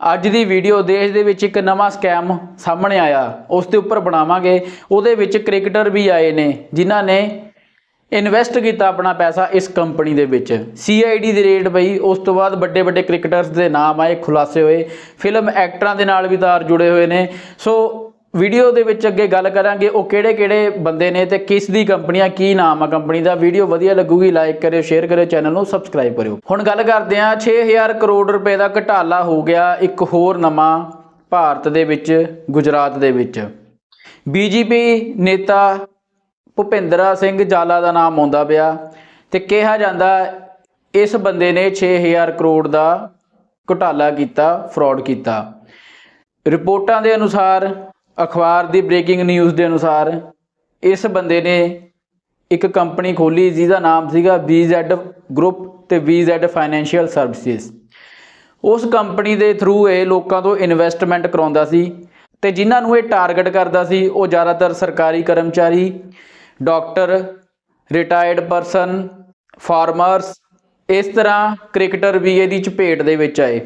ਅੱਜ ਦੀ ਵੀਡੀਓ ਦੇਸ਼ ਦੇ ਵਿੱਚ ਇੱਕ ਨਵਾਂ ਸਕੈਮ ਸਾਹਮਣੇ ਆਇਆ। ਉਸ ਦੇ ਉੱਪਰ ਬਣਾਵਾਂਗੇ। ਉਹਦੇ ਵਿੱਚ ਕ੍ਰਿਕਟਰ ਵੀ ਆਏ ਨੇ, ਜਿਨ੍ਹਾਂ ਨੇ ਇਨਵੈਸਟ ਕੀਤਾ ਆਪਣਾ ਪੈਸਾ ਇਸ ਕੰਪਨੀ ਦੇ ਵਿੱਚ। CID ਦੀ ਰੇਟ ਪਈ ਉਸ ਤੋਂ ਬਾਅਦ ਵੱਡੇ ਵੱਡੇ ਕ੍ਰਿਕਟਰਸ ਦੇ ਨਾਮ ਆਏ, ਖੁਲਾਸੇ ਹੋਏ। ਫਿਲਮ ਐਕਟਰਾਂ ਦੇ ਨਾਲ ਵੀ ਤਾਰ ਜੁੜੇ ਹੋਏ ਨੇ। ਸੋ ਵੀਡੀਓ ਦੇ ਵਿੱਚ ਅੱਗੇ ਗੱਲ ਕਰਾਂਗੇ ਉਹ ਕਿਹੜੇ ਕਿਹੜੇ ਬੰਦੇ ਨੇ ਤੇ ਕਿਸ ਦੀ ਕੰਪਨੀਆਂ ਕੀ ਨਾਮ ਆ ਕੰਪਨੀ ਦਾ। ਵੀਡੀਓ ਵਧੀਆ ਲੱਗੂਗੀ ਲਾਈਕ ਕਰਿਓ ਸ਼ੇਅਰ ਕਰਿਓ ਚੈਨਲ ਨੂੰ ਸਬਸਕ੍ਰਾਈਬ ਕਰਿਓ। ਹੁਣ ਗੱਲ ਕਰਦੇ ਹਾਂ 6000 ਕਰੋੜ ਰੁਪਏ ਦਾ ਘਟਾਲਾ ਹੋ ਗਿਆ ਇੱਕ ਹੋਰ ਨਵਾਂ ਭਾਰਤ ਦੇ ਵਿੱਚ, ਗੁਜਰਾਤ ਦੇ ਵਿੱਚ। ਬੀਜੇਪੀ ਨੇਤਾ ਭੁਪਿੰਦਰਾ ਸਿੰਘ ਜਾਲਾ ਦਾ ਨਾਮ ਆਉਂਦਾ ਪਿਆ ਤੇ ਕਿਹਾ ਜਾਂਦਾ ਇਸ ਬੰਦੇ ਨੇ 6000 ਕਰੋੜ ਦਾ ਘੁਟਾਲਾ ਕੀਤਾ ਫਰਾਡ ਕੀਤਾ। ਰਿਪੋਰਟਾਂ ਦੇ ਅਨੁਸਾਰ ਅਖਬਾਰ ਦੀ ਬ੍ਰੇਕਿੰਗ ਨਿਊਜ਼ ਦੇ ਅਨੁਸਾਰ ਇਸ ਬੰਦੇ ਨੇ ਇੱਕ ਕੰਪਨੀ ਖੋਲੀ ਜਿਹਦਾ ਨਾਮ ਸੀਗਾ VZ ਗਰੁੱਪ ਤੇ VZ ਫਾਈਨੈਂਸ਼ੀਅਲ ਸਰਵਿਸਿਜ਼ ਉਸ ਕੰਪਨੀ ਦੇ ਥਰੂ ਇਹ ਲੋਕਾਂ ਤੋਂ ਇਨਵੈਸਟਮੈਂਟ ਕਰਾਉਂਦਾ ਸੀ ਤੇ ਜਿਨ੍ਹਾਂ ਨੂੰ ਇਹ ਟਾਰਗੇਟ ਕਰਦਾ ਸੀ ਉਹ ਜ਼ਿਆਦਾਤਰ ਸਰਕਾਰੀ ਕਰਮਚਾਰੀ ਡਾਕਟਰ ਰਿਟਾਇਰਡ ਪਰਸਨ ਫਾਰਮਰਸ ਇਸ ਤਰ੍ਹਾਂ ਕ੍ਰਿਕਟਰ ਵੀ ਇਹਦੀ ਚਪੇਟ ਦੇ ਵਿੱਚ ਆਏ।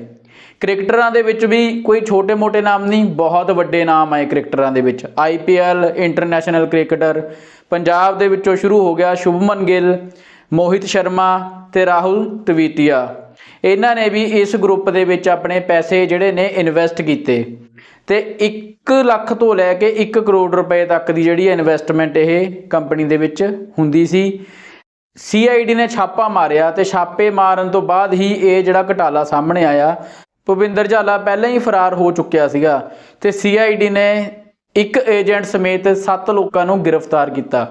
ਕ੍ਰਿਕਟਰਾਂ ਦੇ ਵਿੱਚ ਵੀ ਕੋਈ ਛੋਟੇ-ਮੋਟੇ ਨਾਮ ਨਹੀਂ, ਬਹੁਤ ਵੱਡੇ ਨਾਮ ਆਏ ਕ੍ਰਿਕਟਰਾਂ ਦੇ ਵਿੱਚ। IPL ਇੰਟਰਨੈਸ਼ਨਲ ਕ੍ਰਿਕਟਰ, ਪੰਜਾਬ ਦੇ ਵਿੱਚੋਂ ਸ਼ੁਰੂ ਹੋ ਗਿਆ ਸ਼ੁਭਮਨ ਗਿੱਲ, ਮੋਹਿਤ ਸ਼ਰਮਾ ਤੇ ਰਾਹੁਲ ਤਵੀਤੀਆ। ਇਹਨਾਂ ਨੇ ਵੀ ਇਸ ਗਰੁੱਪ ਦੇ ਵਿੱਚ ਆਪਣੇ ਪੈਸੇ ਜਿਹੜੇ ਨੇ ਇਨਵੈਸਟ ਕੀਤੇ ਤੇ 1 ਲੱਖ ਤੋਂ ਲੈ ਕੇ 1 ਕਰੋੜ ਰੁਪਏ ਤੱਕ ਦੀ ਜਿਹੜੀ ਇਨਵੈਸਟਮੈਂਟ ਇਹ ਕੰਪਨੀ ਦੇ ਵਿੱਚ ਹੁੰਦੀ ਸੀ। CID ਨੇ ਛਾਪਾ ਮਾਰਿਆ ਤੇ ਛਾਪੇ ਮਾਰਨ ਤੋਂ ਬਾਅਦ ਹੀ ਇਹ ਜਿਹੜਾ ਘਟਾਲਾ ਸਾਹਮਣੇ ਆਇਆ। ਭੁਪਿੰਦਰ ਝਾਲਾ ਪਹਿਲਾਂ ਹੀ ਫਰਾਰ ਹੋ ਚੁੱਕਿਆ ਸੀਗਾ ਤੇ CID ਨੇ ਇੱਕ ਏਜੰਟ ਸਮੇਤ 7 ਲੋਕਾਂ ਨੂੰ ਗ੍ਰਿਫਤਾਰ ਕੀਤਾ।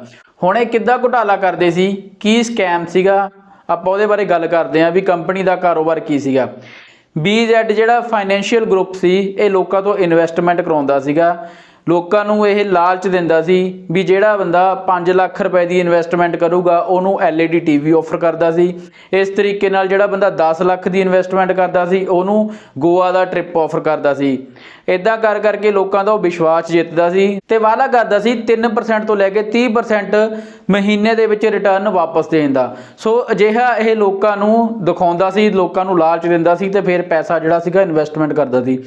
ਹੁਣ ਇਹ ਕਿੱਦਾਂ ਘੁਟਾਲਾ ਕਰਦੇ ਸੀ? ਕੀ ਸਕੈਮ ਸੀਗਾ? ਆਪਾਂ ਉਹਦੇ ਬਾਰੇ ਗੱਲ ਕਰਦੇ ਹਾਂ ਵੀ ਕੰਪਨੀ ਦਾ ਕਾਰੋਬਾਰ ਕੀ ਸੀਗਾ। BZ ਜਿਹੜਾ ਫਾਈਨੈਂਸ਼ੀਅਲ ਗਰੁੱਪ ਸੀ, ਇਹ ਲੋਕਾਂ ਤੋਂ ਇਨਵੈਸਟਮੈਂਟ ਕਰਾਉਂਦਾ ਸੀਗਾ। ਲੋਕਾਂ ਨੂੰ ਇਹ ਲਾਲਚ ਦਿੰਦਾ ਸੀ ਵੀ ਜਿਹੜਾ ਬੰਦਾ 5 ਲੱਖ ਰੁਪਏ ਦੀ ਇਨਵੈਸਟਮੈਂਟ ਕਰੂਗਾ, ਉਹਨੂੰ LED ਟੀਵੀ ਆਫਰ ਕਰਦਾ ਸੀ। ਇਸ ਤਰੀਕੇ ਨਾਲ ਜਿਹੜਾ ਬੰਦਾ 10 ਲੱਖ ਦੀ ਇਨਵੈਸਟਮੈਂਟ ਕਰਦਾ ਸੀ, ਉਹਨੂੰ ਗੋਆ ਦਾ ਟ੍ਰਿਪ ਆਫਰ ਕਰਦਾ ਸੀ। ਇਦਾਂ ਕਰ ਕਰਕੇ ਲੋਕਾਂ ਦਾ ਉਹ ਵਿਸ਼ਵਾਸ ਜਿੱਤਦਾ ਸੀ ਤੇ ਵਾਅਦਾ ਕਰਦਾ ਸੀ 3% ਤੋਂ ਲੈ ਕੇ 30% ਮਹੀਨੇ ਦੇ ਵਿੱਚ ਰਿਟਰਨ ਵਾਪਸ ਦੇਣ ਦਾ। ਸੋ ਅਜਿਹਾ ਇਹ ਲੋਕਾਂ ਨੂੰ ਦਿਖਾਉਂਦਾ ਸੀ, ਲੋਕਾਂ ਨੂੰ ਲਾਲਚ ਦਿੰਦਾ ਸੀ ਤੇ ਫਿਰ ਪੈਸਾ ਜਿਹੜਾ ਸੀਗਾ ਇਨਵੈਸਟਮੈਂਟ ਕਰਦਾ ਸੀ।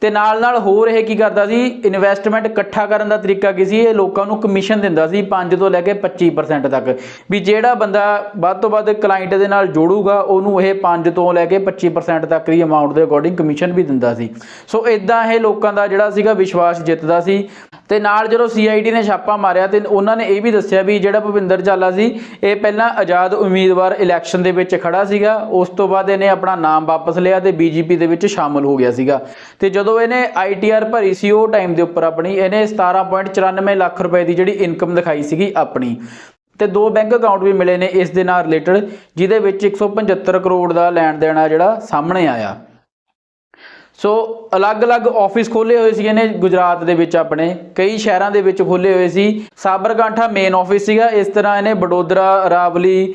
ਤੇ ਨਾਲ ਨਾਲ ਹੋਰ ਇਹ ਕੀ ਕਰਦਾ ਸੀ? ਇਨਵੈਸਟਮੈਂਟ ਇਕੱਠਾ ਕਰਨ ਦਾ ਤਰੀਕਾ ਕੀ ਸੀ? ਇਹ ਲੋਕਾਂ ਨੂੰ ਕਮਿਸ਼ਨ ਦਿੰਦਾ ਸੀ 5 ਤੋਂ ਲੈ ਕੇ 25% ਤੱਕ। ਵੀ ਜਿਹੜਾ ਬੰਦਾ ਵੱਧ ਤੋਂ ਵੱਧ ਕਲਾਇੰਟ ਦੇ ਨਾਲ ਜੋੜੂਗਾ, ਉਹਨੂੰ ਇਹ 5 ਤੋਂ ਲੈ ਕੇ 25% ਤੱਕ ਦੀ ਅਮਾਉਂਟ ਦੇ ਅਕੋਰਡਿੰਗ ਕਮਿਸ਼ਨ ਵੀ ਦਿੰਦਾ ਸੀ। ਸੋ ਇਦਾਂ ਇਹ ਲੋਕਾਂ ਦਾ ਜਿਹੜਾ ਸੀਗਾ ਵਿਸ਼ਵਾਸ ਜਿੱਤਦਾ ਸੀ। ਤੇ ਨਾਲ ਜਦੋਂ CID ਨੇ ਛਾਪਾ ਮਾਰਿਆ ਤੇ ਉਹਨਾਂ ਨੇ ਇਹ ਵੀ ਦੱਸਿਆ ਵੀ ਜਿਹੜਾ ਭੁਪਿੰਦਰ ਚਾਲਾ ਸੀ, ਇਹ ਪਹਿਲਾਂ ਆਜ਼ਾਦ ਉਮੀਦਵਾਰ ਇਲੈਕਸ਼ਨ ਦੇ ਵਿੱਚ ਖੜਾ ਸੀਗਾ, ਉਸ ਤੋਂ ਬਾਅਦ ਇਹਨੇ ਆਪਣਾ ਨਾਮ ਵਾਪਸ ਲਿਆ ਤੇ ਬੀਜੇਪੀ ਦੇ ਵਿੱਚ ਸ਼ਾਮਲ ਹੋ ਗਿਆ ਸੀਗਾ। ਤੇ ਜਦੋਂ ਇਹਨੇ ITR ਭਰੀ ਸੀ, ਉਹ ਟਾਈਮ ਦੇ ਉੱਪਰ ਆਪਣੀ, ਇਹਨੇ 17.94 ਲੱਖ ਰੁਪਏ ਦੀ ਜਿਹੜੀ ਇਨਕਮ ਦਿਖਾਈ ਸੀਗੀ ਆਪਣੀ। ਤੇ ਦੋ ਬੈਂਕ ਅਕਾਊਂਟ ਵੀ ਮਿਲੇ ਨੇ ਇਸ ਦੇ ਨਾਲ ਰਿਲੇਟਡ ਜਿਹਦੇ ਵਿੱਚ 175 ਕਰੋੜ ਦਾ ਲੈਣ ਦੇਣ ਆ ਜਿਹੜਾ ਸਾਹਮਣੇ ਆਇਆ। ਸੋ ਅਲੱਗ-ਅਲੱਗ ਆਫਿਸ ਖੋਲੇ ਹੋਏ ਸੀ ਇਹਨੇ ਗੁਜਰਾਤ ਦੇ ਵਿੱਚ ਆਪਣੇ। ਕਈ ਸ਼ਹਿਰਾਂ ਦੇ ਵਿੱਚ ਖੋਲੇ ਹੋਏ ਸੀ। ਸਾਬਰਕਾਂਠਾ ਮੇਨ ਆਫਿਸ ਸੀਗਾ। ਇਸ ਤਰ੍ਹਾਂ ਇਹਨੇ ਬਡੋਦਰਾ ਰਾਵਲੀ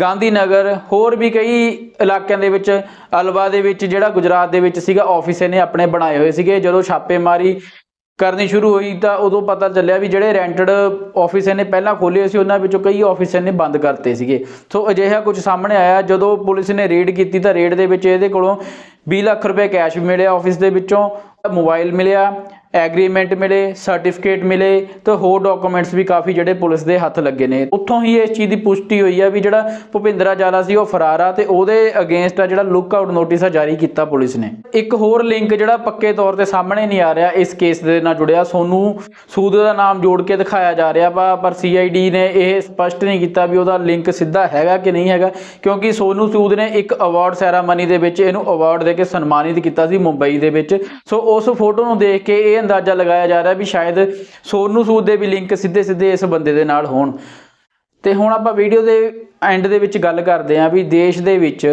ਗਾਂਧੀ ਨਗਰ ਹੋਰ ਵੀ ਕਈ ਇਲਾਕਿਆਂ ਦੇ ਵਿੱਚ, ਅਲਵਾ ਦੇ ਵਿੱਚ ਜਿਹੜਾ ਗੁਜਰਾਤ ਦੇ ਵਿੱਚ ਸੀਗਾ ਆਫਿਸ ਇਹਨੇ ਆਪਣੇ ਬਣਾਏ ਹੋਏ ਸੀਗੇ। ਜਦੋਂ ਛਾਪੇਮਾਰੀ ਕਰਨੀ ਸ਼ੁਰੂ ਹੋਈ ਤਾਂ ਉਦੋਂ ਪਤਾ ਚੱਲਿਆ ਵੀ ਜਿਹੜੇ ਰੈਂਟਡ ਆਫਿਸ ਨੇ ਪਹਿਲਾਂ ਖੋਲ੍ਹੇ ਹੋਏ ਸੀ, ਉਹਨਾਂ ਵਿੱਚੋਂ ਕਈ ਆਫਿਸ ਨੇ ਬੰਦ ਕਰਤੇ ਸੀਗੇ। ਸੋ ਅਜਿਹਾ ਕੁਝ ਸਾਹਮਣੇ ਆਇਆ। ਜਦੋਂ ਪੁਲਿਸ ਨੇ ਰੇਡ ਕੀਤੀ ਤਾਂ ਰੇਡ ਦੇ ਵਿੱਚ ਇਹਦੇ ਕੋਲੋਂ 20 ਲੱਖ ਰੁਪਏ ਕੈਸ਼ ਵੀ ਮਿਲਿਆ ਆਫਿਸ ਦੇ ਵਿੱਚੋਂ ਮੋਬਾਈਲ ਮਿਲਿਆ ਐਗਰੀਮੈਂਟ ਮਿਲੇ ਸਰਟੀਫਿਕੇਟ ਮਿਲੇ ਤੇ ਹੋਰ ਡਾਕੂਮੈਂਟਸ ਵੀ ਕਾਫੀ ਜਿਹੜੇ ਪੁਲਿਸ ਦੇ ਹੱਥ ਲੱਗੇ ਨੇ। ਉੱਥੋਂ ਹੀ ਇਸ ਚੀਜ਼ ਦੀ ਪੁਸ਼ਟੀ ਹੋਈ ਆ ਵੀ ਜਿਹੜਾ ਭੁਪਿੰਦਰਾ ਜਾਲਾ ਸੀ ਉਹ ਫਰਾਰ ਆ ਤੇ ਉਹਦੇ ਅਗੇਂਸਟ ਆ ਜਿਹੜਾ ਲੁੱਕ ਆਊਟ ਨੋਟਿਸ ਆ ਜਾਰੀ ਕੀਤਾ ਪੁਲਿਸ ਨੇ। ਇੱਕ ਹੋਰ ਲਿੰਕ ਜਿਹੜਾ ਪੱਕੇ ਤੌਰ ਤੇ ਸਾਹਮਣੇ ਨਹੀਂ ਆ ਰਿਹਾ ਇਸ ਕੇਸ ਦੇ ਨਾਲ ਜੁੜਿਆ, ਸੋਨੂੰ ਸੂਦ ਦਾ ਨਾਮ ਜੋੜ ਕੇ ਦਿਖਾਇਆ ਜਾ ਰਿਹਾ ਵਾ, ਪਰ CID ਨੇ ਇਹ ਸਪਸ਼ਟ ਨਹੀਂ ਕੀਤਾ ਵੀ ਉਹਦਾ ਲਿੰਕ ਸਿੱਧਾ ਹੈਗਾ ਕਿ ਨਹੀਂ ਹੈਗਾ, ਕਿਉਂਕਿ ਸੋਨੂ ਸੂਦ ਨੇ ਇੱਕ ਅਵਾਰਡ ਸੈਰਾਮਨੀ ਦੇ ਵਿੱਚ ਇਹਨੂੰ ਅਵਾਰਡ ਦੇ ਕੇ ਸਨਮਾਨਿਤ ਕੀਤਾ ਸੀ ਮੁੰਬਈ ਦੇ ਵਿੱਚ। ਸੋ ਉਸ ਫੋਟੋ ਨੂੰ ਦੇਖ ਕੇ ਇਹ ਅੰਦਾਜ਼ਾ ਲਗਾਇਆ ਜਾ ਰਿਹਾ ਵੀ ਸ਼ਾਇਦ ਸੋਨੂ ਸੂਦ ਦੇ ਵੀ ਲਿੰਕ ਸਿੱਧੇ ਸਿੱਧੇ ਇਸ ਬੰਦੇ ਦੇ ਨਾਲ ਹੋਣ। ਤੇ ਹੁਣ ਆਪਾਂ ਵੀਡੀਓ ਦੇ ਐਂਡ ਦੇ ਵਿੱਚ ਗੱਲ ਕਰਦੇ ਆਂ ਵੀ ਦੇਸ਼ ਦੇ ਵਿੱਚ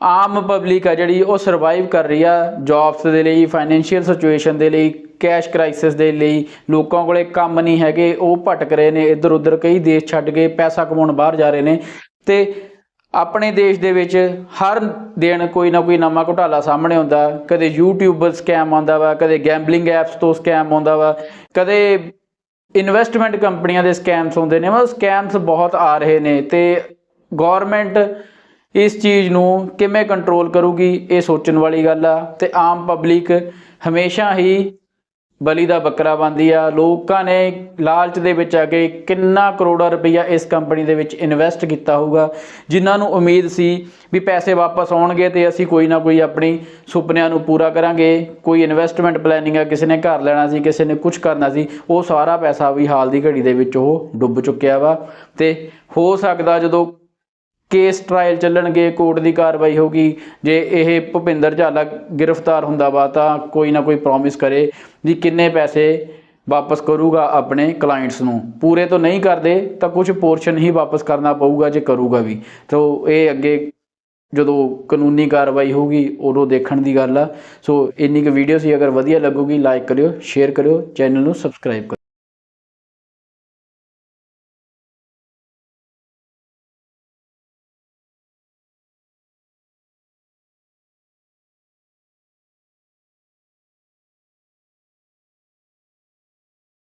ਆਮ ਪਬਲਿਕ ਆ ਜਿਹੜੀ ਉਹ ਸਰਵਾਈਵ ਕਰ ਰਹੀ ਆ ਜੌਬਸ ਦੇ ਲਈ ਫਾਈਨੈਂਸ਼ੀਅਲ ਸਿਚੁਏਸ਼ਨ ਦੇ ਲਈ ਕੈਸ਼ ਕ੍ਰਾਈਸਿਸ ਦੇ ਲਈ, ਲੋਕਾਂ ਕੋਲੇ ਕੰਮ ਨਹੀਂ ਹੈਗੇ, ਉਹ ਭਟਕ ਰਹੇ ਨੇ ਇੱਧਰ ਉੱਧਰ ਕਈ ਦੇਸ਼ ਛੱਡ ਕੇ ਪੈਸਾ ਕਮਾਉਣ ਬਾਹਰ ਜਾ ਰਹੇ ਨੇ। ਤੇ ਆਪਣੇ ਦੇਸ਼ ਦੇ ਵਿੱਚ ਹਰ ਦਿਨ ਕੋਈ ਨਾ ਕੋਈ ਨਵਾਂ ਘੁਟਾਲਾ ਸਾਹਮਣੇ ਆਉਂਦਾ। ਕਦੇ YouTube ਸਕੈਮ ਆਉਂਦਾ ਵਾ, ਕਦੇ ਗੈਂਬਲਿੰਗ ਐਪਸ ਤੋਂ ਸਕੈਮ ਆਉਂਦਾ ਵਾ, ਕਦੇ ਇਨਵੈਸਟਮੈਂਟ ਕੰਪਨੀਆਂ ਦੇ ਸਕੈਮਸ ਹੁੰਦੇ ਨੇ। ਮਤਲਬ ਸਕੈਮਸ ਬਹੁਤ ਆ ਰਹੇ ਨੇ ਤੇ ਗਵਰਨਮੈਂਟ ਇਸ ਚੀਜ਼ ਨੂੰ ਕਿਵੇਂ ਕੰਟਰੋਲ ਕਰੂਗੀ, ਇਹ ਸੋਚਣ ਵਾਲੀ ਗੱਲ ਆ। ਤੇ ਆਮ ਪਬਲਿਕ ਹਮੇਸ਼ਾ ਹੀ ਬਲੀ ਦਾ ਬੱਕਰਾ ਬਣਦੀ ਆ। ਲੋਕਾਂ ਨੇ ਲਾਲਚ ਦੇ ਵਿੱਚ ਆ ਕੇ ਕਿੰਨਾ ਕਰੋੜਾ ਰੁਪਈਆ ਇਸ ਕੰਪਨੀ ਦੇ ਵਿੱਚ ਇਨਵੈਸਟ ਕੀਤਾ ਹੋਊਗਾ। ਜਿਨ੍ਹਾਂ ਨੂੰ ਉਮੀਦ ਸੀ ਵੀ ਪੈਸੇ ਵਾਪਸ ਆਉਣਗੇ ਤੇ ਅਸੀਂ ਕੋਈ ਨਾ ਕੋਈ ਆਪਣੀ ਸੁਪਨਿਆਂ ਨੂੰ ਪੂਰਾ ਕਰਾਂਗੇ। ਕੋਈ ਇਨਵੈਸਟਮੈਂਟ ਪਲੈਨਿੰਗ ਆ, ਕਿਸੇ ਨੇ ਘਰ ਲੈਣਾ ਸੀ, ਕਿਸੇ ਨੇ ਕੁਝ ਕਰਨਾ ਸੀ, ਉਹ ਸਾਰਾ ਪੈਸਾ ਵੀ ਹਾਲ ਦੀ ਘੜੀ ਦੇ ਵਿੱਚ ਉਹ ਡੁੱਬ ਚੁੱਕਿਆ ਵਾ। ਤੇ ਹੋ ਸਕਦਾ ਜਦੋਂ ਕੇਸ ਟ੍ਰਾਇਲ ਚੱਲਣਗੇ, ਕੋਰਟ ਦੀ ਕਾਰਵਾਈ ਹੋਗੀ ਜੇ ਇਹ ਭੁਪਿੰਦਰ ਝਾਲਾ ਗ੍ਰਿਫਤਾਰ ਹੁੰਦਾ ਵਾ, ਤਾਂ ਕੋਈ ਨਾ ਕੋਈ ਪ੍ਰੋਮਿਸ ਕਰੇ ਵੀ ਕਿੰਨੇ ਪੈਸੇ ਵਾਪਸ ਕਰੂਗਾ ਆਪਣੇ ਕਲਾਇੰਟਸ ਨੂੰ। ਪੂਰੇ ਤੋਂ ਨਹੀਂ ਕਰਦੇ, ਤਾਂ ਕੁਝ ਪੋਰਸ਼ਨ ਹੀ ਵਾਪਸ ਕਰਨਾ ਪਊਗਾ ਜੇ ਕਰੂਗਾ ਵੀ। ਤਾਂ ਇਹ ਅੱਗੇ ਜਦੋਂ ਕਾਨੂੰਨੀ ਕਾਰਵਾਈ ਹੋਊਗੀ, ਉਦੋਂ ਦੇਖਣ ਦੀ ਗੱਲ ਆ। ਸੋ ਇੰਨੀ ਕੁ ਵੀਡੀਓ ਸੀ, ਅਗਰ ਵਧੀਆ ਲੱਗੂਗੀ ਲਾਈਕ ਕਰਿਓ ਸ਼ੇਅਰ ਕਰਿਓ ਚੈਨਲ ਨੂੰ ਸਬਸਕ੍ਰਾਈਬ ਕਰਿਓ।